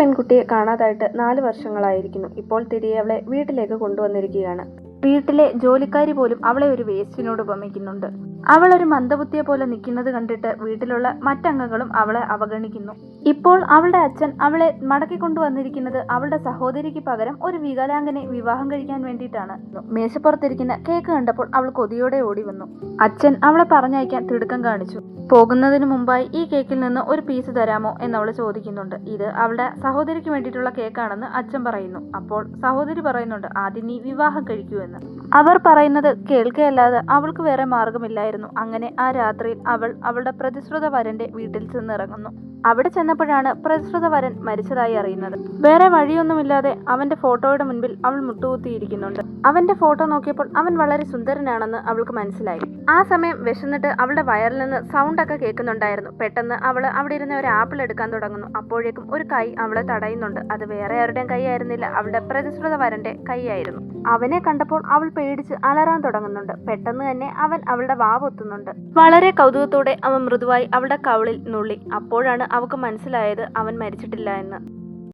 പെൺകുട്ടിയെ കാണാതായിട്ട് നാല് വർഷങ്ങളായിരിക്കുന്നു. ഇപ്പോൾ തിരികെ അവളെ വീട്ടിലേക്ക് കൊണ്ടുവന്നിരിക്കുകയാണ്. വീട്ടിലെ ജോലിക്കാരി പോലും അവളെ ഒരു വേസ്റ്റിനോട് ഉപമിക്കുന്നുണ്ട്. അവൾ ഒരു മന്ദബുദ്ധിയെ പോലെ നിൽക്കുന്നത് കണ്ടിട്ട് വീട്ടിലുള്ള മറ്റംഗങ്ങളും അവളെ അവഗണിക്കുന്നു. ഇപ്പോൾ അവളുടെ അച്ഛൻ അവളെ മടക്കി കൊണ്ടുവന്നിരിക്കുന്നത് അവളുടെ സഹോദരിക്ക് പകരം ഒരു വികലാംഗനെ വിവാഹം കഴിക്കാൻ വേണ്ടിയിട്ടാണ്. മേശപ്പുറത്തിരിക്കുന്ന കേക്ക് കണ്ടപ്പോൾ അവൾ കൊതിയോടെ ഓടി വന്നു. അച്ഛൻ അവളെ പറഞ്ഞയക്കാൻ തിടുക്കം കാണിച്ചു. പോകുന്നതിന് മുമ്പായി ഈ കേക്കിൽ നിന്ന് ഒരു പീസ് തരാമോ എന്ന് അവൾ ചോദിക്കുന്നുണ്ട്. ഇത് അവളുടെ സഹോദരിക്ക് വേണ്ടിയിട്ടുള്ള കേക്കാണെന്ന് അച്ഛൻ പറയുന്നു. അപ്പോൾ സഹോദരി പറയുന്നുണ്ട് ആദ്യം നീ വിവാഹം കഴിക്കൂ എന്ന്. അവർ പറയുന്നത് കേൾക്കുകയല്ലാതെ അവൾക്ക് വേറെ മാർഗമില്ലായിരുന്നു അങ്ങനെ ആ രാത്രിയിൽ അവൾ അവളുടെ പ്രതിശ്രുത വരന്റെ വീട്ടിൽ ചെന്നിറങ്ങുന്നു. അവിടെ ചെന്നപ്പോഴാണ് പ്രതിശ്രുത വരൻ മരിച്ചതായി അറിയുന്നത്. വേറെ വഴിയൊന്നുമില്ലാതെ അവന്റെ ഫോട്ടോയുടെ മുൻപിൽ അവൾ മുട്ടുകുത്തിയിരിക്കുന്നുണ്ട്. അവന്റെ ഫോട്ടോ നോക്കിയപ്പോൾ അവൻ വളരെ സുന്ദരനാണെന്ന് അവൾക്ക് മനസ്സിലായി. ആ സമയം വിശന്നിട്ട് അവളുടെ വയറിൽ നിന്ന് സൗണ്ട് ഒക്കെ കേൾക്കുന്നുണ്ടായിരുന്നു. പെട്ടെന്ന് അവൾ അവിടെ ഇരുന്ന ഒരു ആപ്പിൾ എടുക്കാൻ തുടങ്ങുന്നു. അപ്പോഴേക്കും ഒരു കൈ അവളെ തടയുന്നുണ്ട്. അത് വേറെ ആരുടെയും കൈ ആയിരുന്നില്ല. അവളുടെ പ്രതിശ്രുത വരന്റെ കൈയായിരുന്നു. അവനെ കണ്ടപ്പോൾ അവൾ പേടിച്ച് അലറാൻ തുടങ്ങുന്നുണ്ട്. പെട്ടെന്ന് തന്നെ അവൻ അവളുടെ വാവൊത്തുന്നുണ്ട് വളരെ കൗതുകത്തോടെ അവൻ മൃദുവായി അവളുടെ കവിളിൽ നുള്ളി. അപ്പോഴാണ് അവൾക്ക് മനസ്സിലായത് അവൻ മരിച്ചിട്ടില്ല എന്ന്.